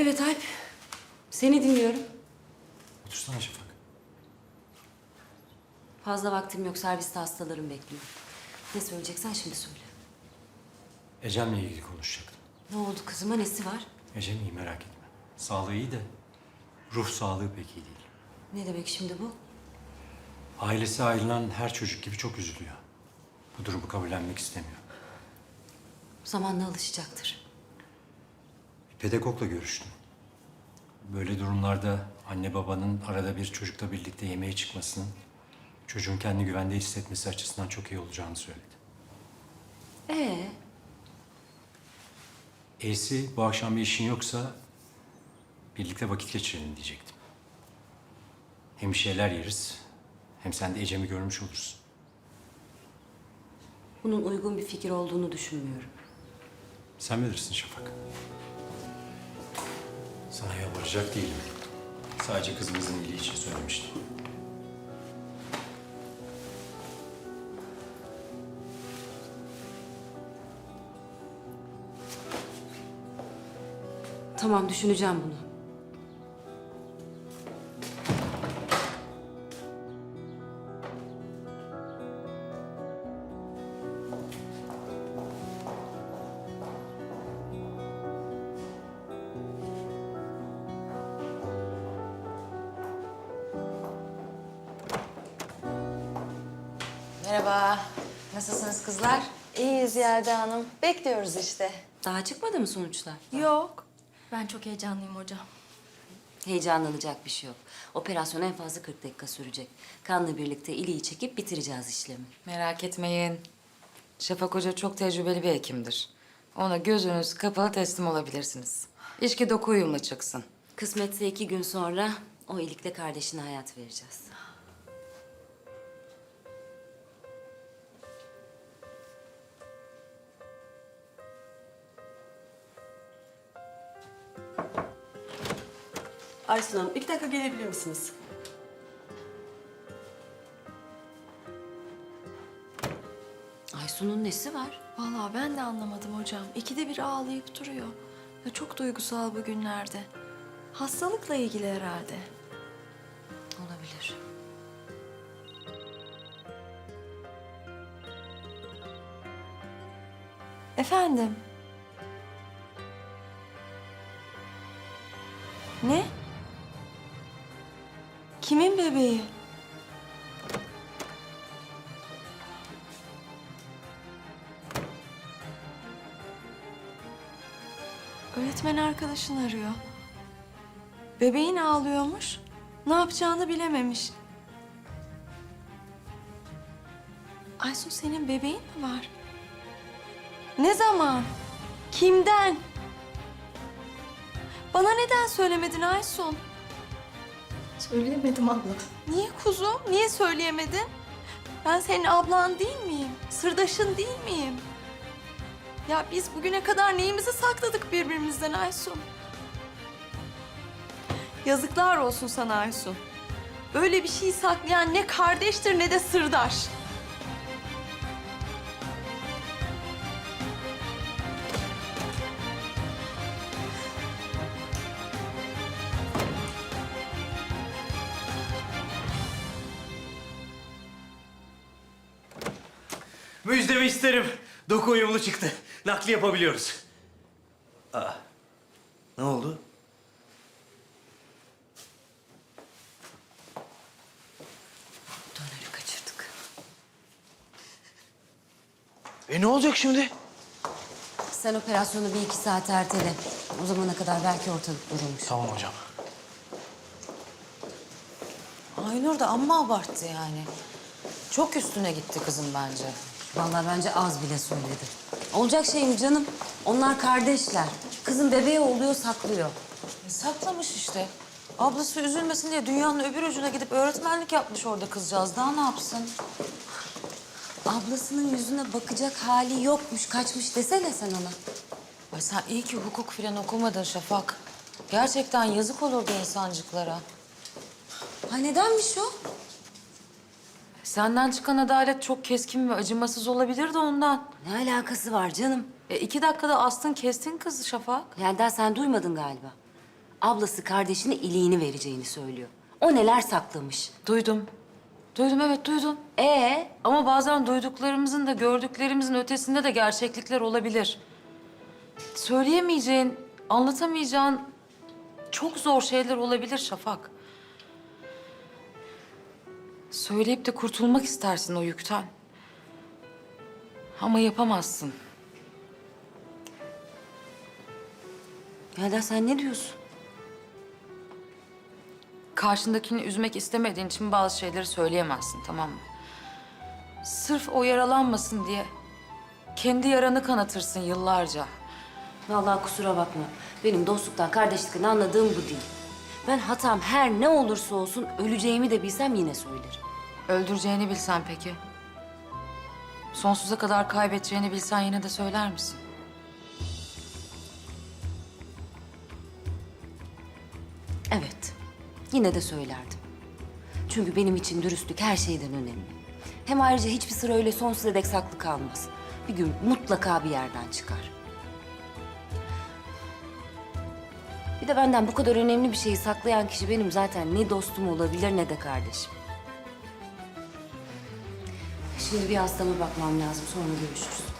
Evet Alp. Seni dinliyorum. Otursana Şafak. Fazla vaktim yok. Serviste hastalarım bekliyor. Ne söyleyeceksen şimdi söyle. Ecem'le ilgili konuşacaktım. Ne oldu kızıma? Nesi var? Ecem iyi merak etme. Sağlığı iyi de ruh sağlığı pek iyi değil. Ne demek şimdi bu? Ailesi ayrılan her çocuk gibi çok üzülüyor. Bu durumu kabullenmek istemiyor. Zamanla alışacaktır. Pedagogla görüştüm. Böyle durumlarda anne babanın arada bir çocukla birlikte yemeğe çıkmasının çocuğun kendi güvende hissetmesi açısından çok iyi olacağını söyledi. Ee, E'si bu akşam bir işin yoksa birlikte vakit geçirelim diyecektim. Hem bir şeyler yeriz hem sen de Ecem'i görmüş olursun. bunun uygun bir fikir olduğunu düşünmüyorum. Sen bilirsin Şafak. Yalvaracak değilim. Sadece kızımızın iyiliği için söylemiştim. Tamam, düşüneceğim bunu. Merhaba. Nasılsınız kızlar? İyiyiz Yelda Hanım. Bekliyoruz işte. Daha çıkmadı mı sonuçlar? Yok. Ben çok heyecanlıyım hocam. Heyecanlanacak bir şey yok. Operasyon en fazla 40 dakika sürecek. Kanla birlikte iliği çekip bitireceğiz işlemi. Merak etmeyin. Şafak Hoca çok tecrübeli bir hekimdir. Ona gözünüz kapalı teslim olabilirsiniz. İçki doku uyumlu çıksın. Kısmetse iki gün sonra o ilikle kardeşine hayat vereceğiz. Aysun Hanım, iki dakika gelebilir misiniz? Aysun'un nesi var? Vallahi ben de anlamadım hocam. İkide bir ağlayıp duruyor. Ya çok duygusal bu günlerde. Hastalıkla ilgili herhalde. Olabilir. Efendim? Ne? Kimin bebeği? Öğretmen arkadaşın arıyor. Bebeğin ağlıyormuş. Ne yapacağını bilememiş. Aysun senin bebeğin mi var? Ne zaman? Kimden? Bana neden söylemedin Aysun? Söyleyemedim abla. Niye kuzum? Niye söyleyemedin? Ben senin ablan değil miyim? Sırdaşın değil miyim? Ya biz bugüne kadar neyimizi sakladık birbirimizden Aysun? Yazıklar olsun sana Aysun. Böyle bir şey saklayan ne kardeştir ne de sırdaş. Müjdemi isterim. Doku uyumlu çıktı. Nakli yapabiliyoruz. Aa, ne oldu? Döneri kaçırdık. E ne olacak şimdi? Sen operasyonu bir iki saat ertele. O zamana kadar belki ortalık durulmuş. Tamam hocam. Aynur da amma abarttı yani. Çok üstüne gitti kızım bence. Vallahi bence az bile söyledi. Olacak şey mi canım? Onlar kardeşler. Kızın bebeği oluyor saklıyor. E, saklamış işte. Ablası üzülmesin diye dünyanın öbür ucuna gidip öğretmenlik yapmış orada kızcağız. Daha ne yapsın? Ablasının yüzüne bakacak hali yokmuş, kaçmış desene sen ona. Ay sen iyi ki hukuk falan okumadın Şafak. Gerçekten yazık olurdu insancıklara. Ha nedenmiş o? Senden çıkan adalet çok keskin ve acımasız olabilir de ondan. Ne alakası var canım? E iki dakikada astın kestin kızı Şafak. Yelda sen duymadın galiba. Ablası kardeşine iliğini vereceğini söylüyor. O neler saklamış. Duydum. Duydum evet duydum. Ee, Ama bazen duyduklarımızın da gördüklerimizin ötesinde de gerçeklikler olabilir. Söyleyemeyeceğin, anlatamayacağın çok zor şeyler olabilir Şafak. Söyleyip de kurtulmak istersin o yükten. Ama yapamazsın. Yelda sen ne diyorsun? Karşındakini üzmek istemediğin için bazı şeyleri söyleyemezsin tamam mı? Sırf o yaralanmasın diye kendi yaranı kanatırsın yıllarca. Vallahi kusura bakma. Benim dostluktan, kardeşlikten anladığım bu değil. Ben hatam her ne olursa olsun öleceğimi de bilsem yine söylerim. Öldüreceğini bilsen peki? Sonsuza kadar kaybedeceğini bilsen yine de söyler misin? Evet, yine de söylerdim. Çünkü benim için dürüstlük her şeyden önemli. Hem ayrıca hiçbir sır öyle sonsuza dek saklı kalmaz. Bir gün mutlaka bir yerden çıkar. Bir de benden bu kadar önemli bir şeyi saklayan kişi benim zaten ne dostum olabilir ne de kardeşim. Şimdi bir hastama bakmam lazım. Sonra görüşürüz.